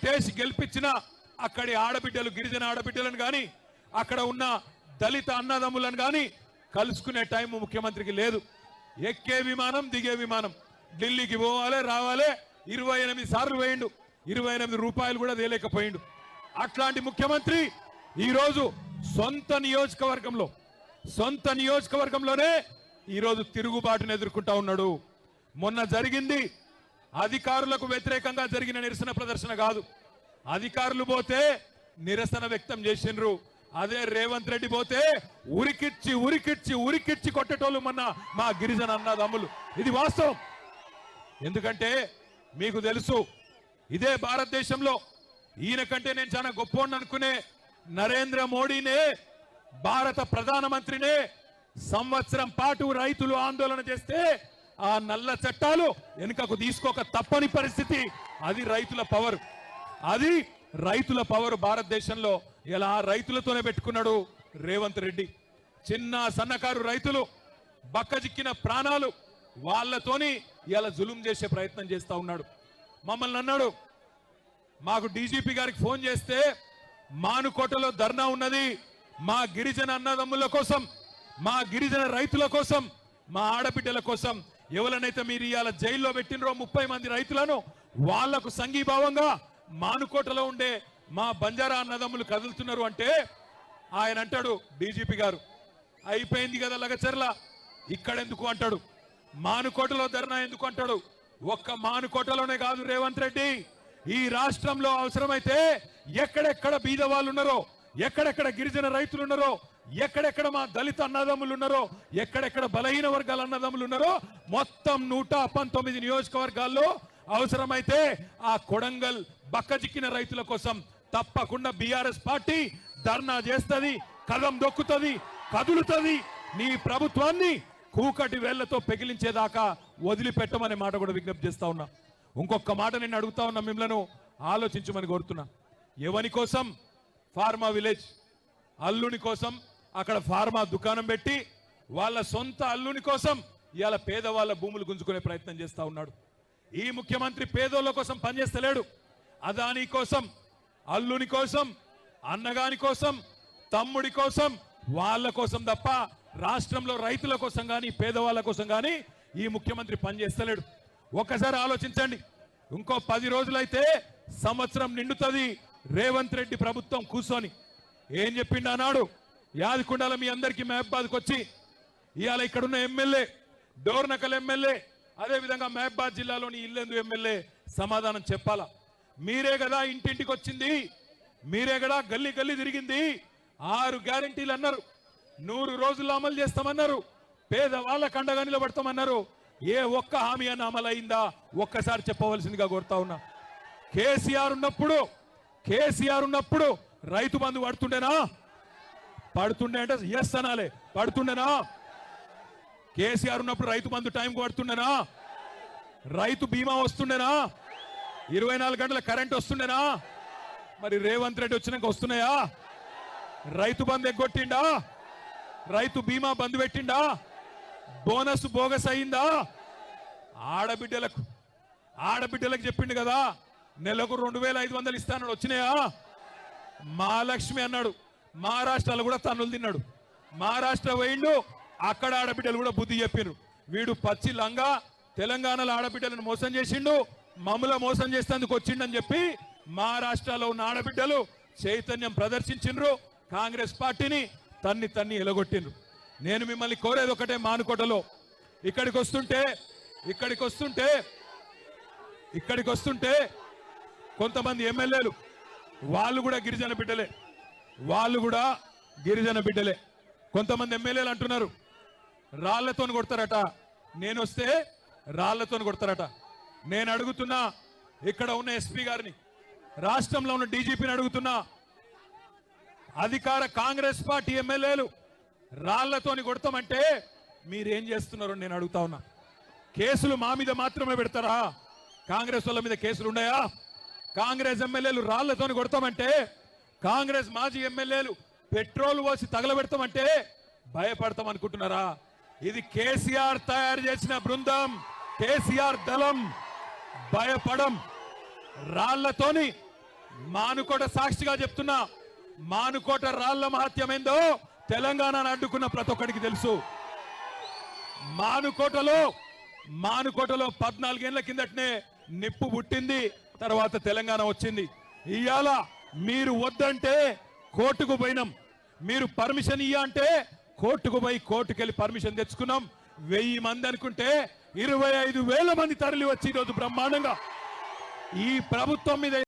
ఓటేసి గెలిపించిన అక్కడి ఆడబిడ్డలు గిరిజన ఆడబిడ్డలను కానీ అక్కడ ఉన్న దళిత అన్నదమ్ములను కానీ కలుసుకునే టైం ముఖ్యమంత్రికి లేదు. ఎక్కే విమానం దిగే విమానం. ఢిల్లీకి పోవాలి రావాలి. ఇరవై ఎనిమిది సార్లు వేయండు ఇరవై ఎనిమిది రూపాయలు కూడా తేలేకపోయిండు. అట్లాంటి ముఖ్యమంత్రి ఈరోజు సొంత నియోజకవర్గంలో సొంత నియోజకవర్గంలోనే ఈరోజు తిరుగుబాటును ఎదుర్కొంటా ఉన్నాడు. మొన్న జరిగింది అధికారులకు వ్యతిరేకంగా జరిగిన నిరసన ప్రదర్శన కాదు. అధికారులు పోతే నిరసన వ్యక్తం చేసిండ్రు. అదే రేవంత్ రెడ్డి పోతే ఉరికిచ్చి ఉరికిచ్చి ఉరికిచ్చి కొట్టేటోళ్ళు మొన్న మా గిరిజన అన్నదమ్ములు. ఇది వాస్తవం. ఎందుకంటే మీకు తెలుసు ఇదే భారతదేశంలో ఈయన కంటే నేను చాలా గొప్ప అనుకునే నరేంద్ర మోడీనే భారత ప్రధానమంత్రినే సంవత్సరం పాటు రైతులు ఆందోళన చేస్తే ఆ నల్ల చట్టాలు వెనుకకు తీసుకోక తప్పని పరిస్థితి. అది రైతుల పవర్. అది రైతుల పవర్ భారతదేశంలో ఇలా రైతులతోనే పెట్టుకున్నాడు రేవంత్ రెడ్డి. చిన్న సన్నకారు రైతులు బక్కజిక్కిన ప్రాణాలు వాళ్ళతోని ఇలా జులుం చేసే ప్రయత్నం చేస్తా ఉన్నాడు. మమ్మల్ని అన్నాడు మాకు డీజీపీ గారికి ఫోన్ చేస్తే మానుకోటలో ధర్నా ఉన్నది. మా గిరిజన అన్నదమ్ముల కోసం మా గిరిజన రైతుల కోసం మా ఆడబిడ్డల కోసం ఎవరనైతే మీరు ఇవాళ జైల్లో పెట్టినరో ముప్పై మంది రైతులను వాళ్ళకు సంఘీభావంగా మానుకోటలో ఉండే మా బంజారా అన్నదమ్ములు కదులుతున్నారు అంటే ఆయన అంటాడు డీజీపీ గారు అయిపోయింది కదా లగచర్ల ఇక్కడెందుకు అంటాడు? మానుకోటలో ధర్నా ఎందుకు అంటాడు? ఒక్క మానుకోటలోనే కాదు రేవంత్ రెడ్డి ఈ రాష్ట్రంలో అవసరమైతే ఎక్కడెక్కడ బీద వాళ్ళు ఉన్నారో ఎక్కడెక్కడ గిరిజన రైతులు ఉన్నారో ఎక్కడెక్కడ మా దళిత అన్నదమ్ములు ఉన్నారో ఎక్కడెక్కడ బలహీన వర్గాల అన్నదమ్ములు ఉన్నారో మొత్తం నూట పంతొమ్మిది నియోజకవర్గాల్లో అవసరమైతే ఆ కొడంగల్ బక్కజిక్కిన రైతుల కోసం తప్పకుండా బీఆర్ఎస్ పార్టీ ధర్నా చేస్తుంది కదం దొక్కుతుంది కదులుతుంది. నీ ప్రభుత్వాన్ని కూకటి వేళ్ళతో పెగిలించేదాకా వదిలిపెట్టమనే మాట కూడా విజ్ఞప్తి చేస్తా ఉన్నా. ఇంకొక మాట నేను అడుగుతా ఉన్నా మిమ్మల్ని ఆలోచించమని కోరుతున్నా. ఎవని కోసం? Pharma village. అల్లుని కోసం అక్కడ ఫార్మా దుకాణం పెట్టి వాళ్ళ సొంత అల్లుని కోసం ఇవాళ పేదవాళ్ళ భూములు గుంజుకునే ప్రయత్నం చేస్తా ఉన్నాడు. ఈ ముఖ్యమంత్రి పేదోళ్ళ కోసం పనిచేస్తలేడు. అదాని కోసం అల్లుని కోసం అన్నగాని కోసం తమ్ముడి కోసం వాళ్ళ కోసం తప్ప రాష్ట్రంలో రైతుల కోసం కానీ పేదవాళ్ళ కోసం కానీ ఈ ముఖ్యమంత్రి పనిచేస్తలేడు. ఒక్కసారి ఆలోచించండి. ఇంకో పది రోజులైతే సంవత్సరం నిండుతుంది రేవంత్ రెడ్డి ప్రభుత్వం కూర్చొని. ఏం చెప్పిండు అన్నాడు యాదకుండాల మీ అందరికీ మహబాద్కి వచ్చి ఇవాళ ఇక్కడున్న ఎమ్మెల్యే డోర్నకల్ ఎమ్మెల్యే అదే విధంగా మహబాద్ జిల్లాలోని ఇల్లెందు ఎమ్మెల్యే సమాధానం చెప్పాలా? మీరే కదా ఇంటింటికి వచ్చింది మీరే కదా గల్లీ గల్లీ తిరిగింది ఆరు గ్యారంటీలు అన్నారు నూరు రోజులు అమలు చేస్తామన్నారు పేదవాళ్ళ కండగా నిలబడతామన్నారు ఏ ఒక్క హామీ అన్న అమలైందా? ఒక్కసారి చెప్పవలసిందిగా కోరుతా ఉన్నా. కేసీఆర్ ఉన్నప్పుడు కేసీఆర్ ఉన్నప్పుడు రైతు బంధు పడుతుండేనా? పడుతుండే అంటే ఎస్ అనాలే. పడుతుండేనా? కేసీఆర్ ఉన్నప్పుడు రైతు బంధు టైం పడుతుండేనా రైతు బీమా వస్తుండేనా? ఇరవై నాలుగు గంటల కరెంట్ వస్తుండేనా? మరి రేవంత్ రెడ్డి వచ్చినాక వస్తున్నాయా? రైతు బంధు ఎగ్గొట్టిండా? రైతు బీమా బంద్ పెట్టిండా? బోనస్ బోగస్ అయిందా? ఆడబిడ్డలకు ఆడబిడ్డలకు చెప్పిండు కదా నెలకు రెండు వేల ఐదు వందలు ఇస్తానని వచ్చినాయా? మహాలక్ష్మి అన్నాడు మహారాష్ట్రలో కూడా తన్నులు తిన్నాడు. మహారాష్ట్ర పోయిండు అక్కడ ఆడబిడ్డలు కూడా బుద్ధి చెప్పిరు వీడు పచ్చి లంగా తెలంగాణలో ఆడబిడ్డలను మోసం చేసిండు మమ్మల మోసం చేసేందుకు వచ్చిండని చెప్పి మహారాష్ట్రలో ఉన్న ఆడబిడ్డలు చైతన్యం ప్రదర్శించిండ్రు. కాంగ్రెస్ పార్టీని తన్ని తన్ని ఎలగొట్టిండ్రు. నేను మిమ్మల్ని కోరేది ఒకటే మానుకోటలో. ఇక్కడికి వస్తుంటే ఇక్కడికి వస్తుంటే ఇక్కడికి వస్తుంటే కొంతమంది ఎమ్మెల్యేలు వాళ్ళు కూడా గిరిజన బిడ్డలే. వాళ్ళు కూడా గిరిజన బిడ్డలే. కొంతమంది ఎమ్మెల్యేలు అంటున్నారు రాళ్ళతో కొడతారట. నేను వస్తే రాళ్ళతో కొడతారట. నేను అడుగుతున్నా ఇక్కడ ఉన్న ఎస్పీ గారిని రాష్ట్రంలో ఉన్న డీజీపీని అడుగుతున్నా అధికార కాంగ్రెస్ పార్టీ ఎమ్మెల్యేలు రాళ్ళతోని కొడతామంటే మీరేం చేస్తున్నారో నేను అడుగుతా ఉన్నా. కేసులు మా మీద మాత్రమే పెడతారా? కాంగ్రెస్ వాళ్ళ మీద కేసులు ఉన్నాయా? కాంగ్రెస్ ఎమ్మెల్యేలు రాళ్ళతోని కొడతామంటే కాంగ్రెస్ మాజీ ఎమ్మెల్యేలు పెట్రోల్ పోసి తగలబెడతామంటే భయపడతాం అనుకుంటున్నారా ఇది కేసీఆర్ తయారు చేసిన బృందం కేసీఆర్ దళం భయపడం. రాళ్ళతోని మానుకోట సాక్షిగా చెప్తున్నా మానుకోట రాళ్ళ మహత్యం ఏందో తెలంగాణను అడ్డుకున్న ప్రతి ఒక్కడికి తెలుసు. మానుకోటలో మానుకోటలో పద్నాలుగేళ్ళ కిందటనే నిప్పు పుట్టింది తర్వాత తెలంగాణ వచ్చింది. ఇవాళ మీరు వద్దంటే కోర్టుకు పోయినాం. మీరు పర్మిషన్ ఇయ్య అంటే కోర్టుకు పోయి కోర్టుకెళ్ళి పర్మిషన్ తెచ్చుకున్నాం. వెయ్యి మంది అనుకుంటే ఇరవై ఐదు వేల మంది తరలి వచ్చి ఈరోజు బ్రహ్మాండంగా. ఈ ప్రభుత్వం మీద